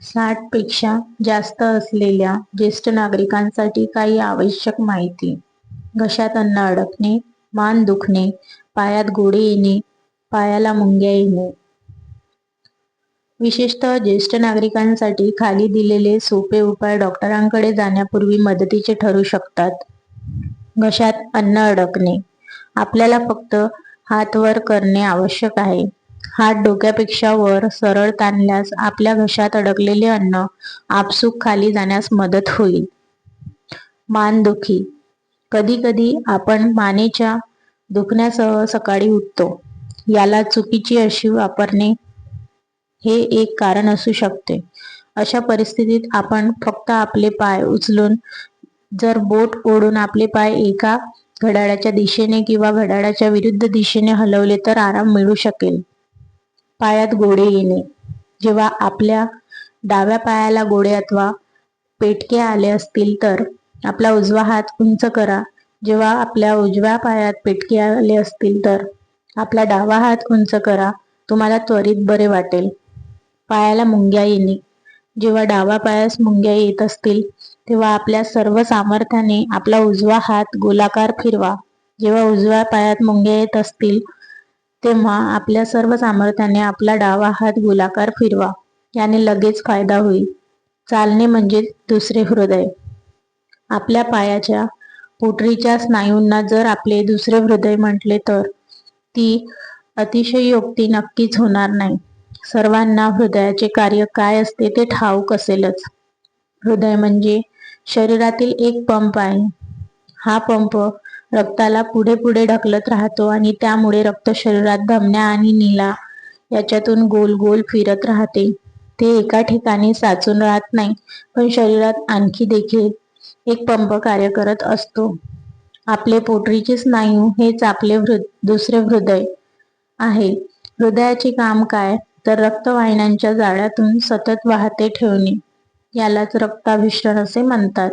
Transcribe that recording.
साठपेक्षा जास्त असलेल्या ज्येष्ठ नागरिकांसाठी काही आवश्यक माहिती. घशात अन्न अडकणे मान दुखणे पायात गोडे येणे पायाला मुंग्या येणे. विशेषतः ज्येष्ठ नागरिकांसाठी खाली दिलेले सोपे उपाय डॉक्टरांकडे जाण्यापूर्वी मदतीचे ठरू शकतात. घशात अन्न अडकणे. आपल्याला फक्त हात वर करणे आवश्यक आहे. हात डोक्यापेक्षा वर सरळ ताणल्यास आपल्या घशात अडकलेले अन्न आपसूक खाली जाण्यास मदत होईल. मानदुखी कधी कधी आपण मानेच्या दुखण्यासह सकाळी उठतो. याला चुकीची अशी वापरणे हे एक कारण असू शकते. अशा परिस्थितीत आपण फक्त आपले पाय उचलून जर बोट ओढून आपले पाय एका घड्याळाच्या दिशेने किंवा घड्याळाच्या विरुद्ध दिशेने हलवले तर आराम मिळू शकेल. पायात गोडे येणे. जेव्हा आपल्या डाव्या पायाला गोडे अथवा पेटके आले असतील तर आपला उजवा हात उंच करा. जेव्हा आपल्या उजव्या पायात पेटके आले असतील तर आपला डावा हात उंच करा. तुम्हाला त्वरित बरे वाटेल. पायाला मुंग्या येणे. जेव्हा डावा पायास मुंग्या येत असतील तेव्हा आपल्या सर्व सामर्थ्याने आपला उजवा हात गोलाकार फिरवा. जेव्हा उजव्या पायात मुंग्या येत असतील तेव्हा आपल्या सर्व सामर्थ्याने आपला डावा हात गोलाकार फिरवा. याने लगेच फायदा होईल. चालणे म्हणजे दुसरे हृदय. आपल्या पायाच्या पोटरीच्या स्नायूंना जर आपले दुसरे हृदय म्हटले तर ती अतिशयोक्ती नक्कीच होणार नाही. सर्वांना हृदयाचे कार्य काय असते ते ठाऊक असेलच. हृदय म्हणजे शरीरातील एक पंप आहे. हा पंप रक्ताला पुढे पुढे ढकलत राहतो आणि त्यामुळे रक्त शरीरात धमन्या आणि नीला याच्यातून गोल गोल फिरत राहते. ते एका ठिकाणी साचून राहत नाही पण शरीरात आणखी देखील एक पंप कार्य करत असतो. आपले पोटरीचे स्नायू हेच आपले हृद दुसरे हृदय आहे. हृदयाचे काम काय? तर रक्तवाहिन्यांच्या जाळ्यातून सतत वाहते ठेवणे. यालाच रक्ताभिसरण असे म्हणतात.